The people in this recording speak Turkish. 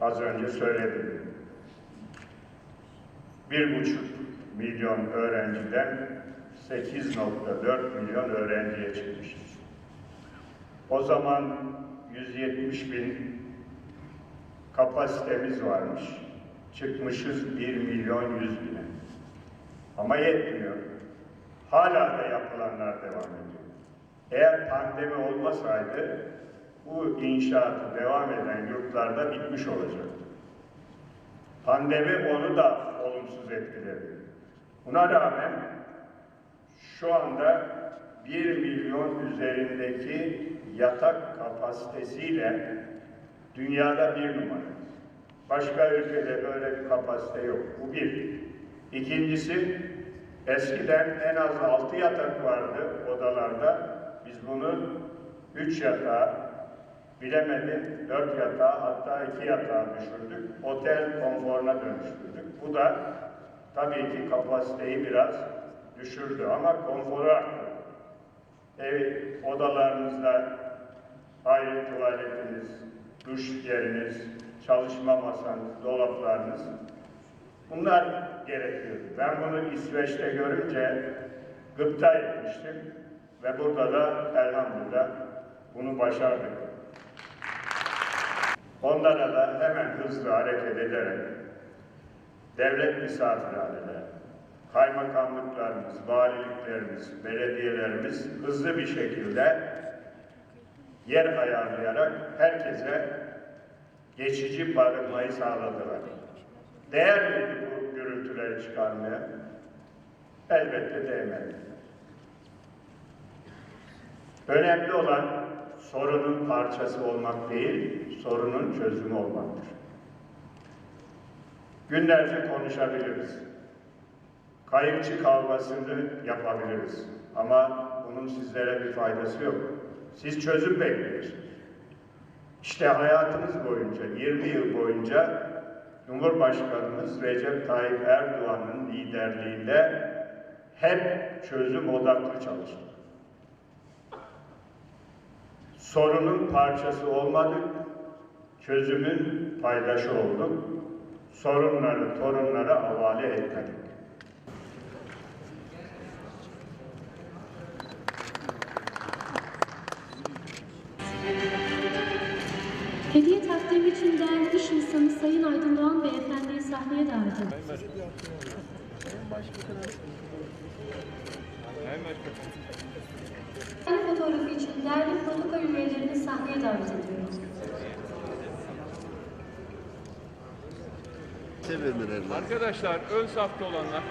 Az önce söyledim. Bir buçuk milyon öğrenciden 8.4 milyon öğrenciye çıkmışız. O zaman 170 bin kapasitemiz varmış. Çıkmışız 1 milyon 100 bine. Ama yetmiyor. Hala da yapılanlar devam ediyor. Eğer pandemi olmasaydı bu inşaatı devam eden yurtlarda bitmiş olacaktı. Pandemi onu da olumsuz etkiledi. Buna rağmen şu anda 1 milyon üzerindeki yatak kapasitesiyle dünyada bir numarayız. Başka ülkede böyle bir kapasite yok. Bu bir. İkincisi, eskiden en az altı yatak vardı odalarda. Biz bunu üç yatağa, bilemedim dört yatağa hatta iki yatağa düşürdük. Otel konforuna dönüştürdük. Bu da tabii ki kapasiteyi biraz düşürdü ama konforu arttırdı. Ev odalarınızda ayrı tuvaletiniz, duş yeriniz, çalışma masanız, dolaplarınız bunlar gerekiyordu. Ben bunu İsveç'te görünce gıpta etmiştim ve burada da elhamdülillah bunu başardık. Onlara da hemen hızlı hareket ederek devlet misafirhaneleri, kaymakamlıklarımız, valiliklerimiz, belediyelerimiz hızlı bir şekilde yer ayarlayarak herkese geçici barınmayı sağladılar. Değer miydi bu gürültüleri çıkarmaya? Elbette değmedi. Önemli olan sorunun parçası olmak değil, sorunun çözümü olmaktır. Günlerce konuşabiliriz. Kayıkçı kavgasını yapabiliriz. Ama bunun sizlere bir faydası yok. Siz çözüm bekliyorsunuz. İşte hayatımız boyunca, 20 yıl boyunca Cumhurbaşkanımız Recep Tayyip Erdoğan'ın liderliğinde hep çözüm odaklı çalıştık. Sorunun parçası olmadık, çözümün paydaşı olduk. Sorunları torunlara havale etmedik. Hediye takdim için değerli iş insanı Sayın Aydın Doğan Beyefendi'yi sahneye davet ediyoruz. Sayın fotoğrafı için değerli üyelerini sahneye davet lazım. Arkadaşlar ön safta olanlar.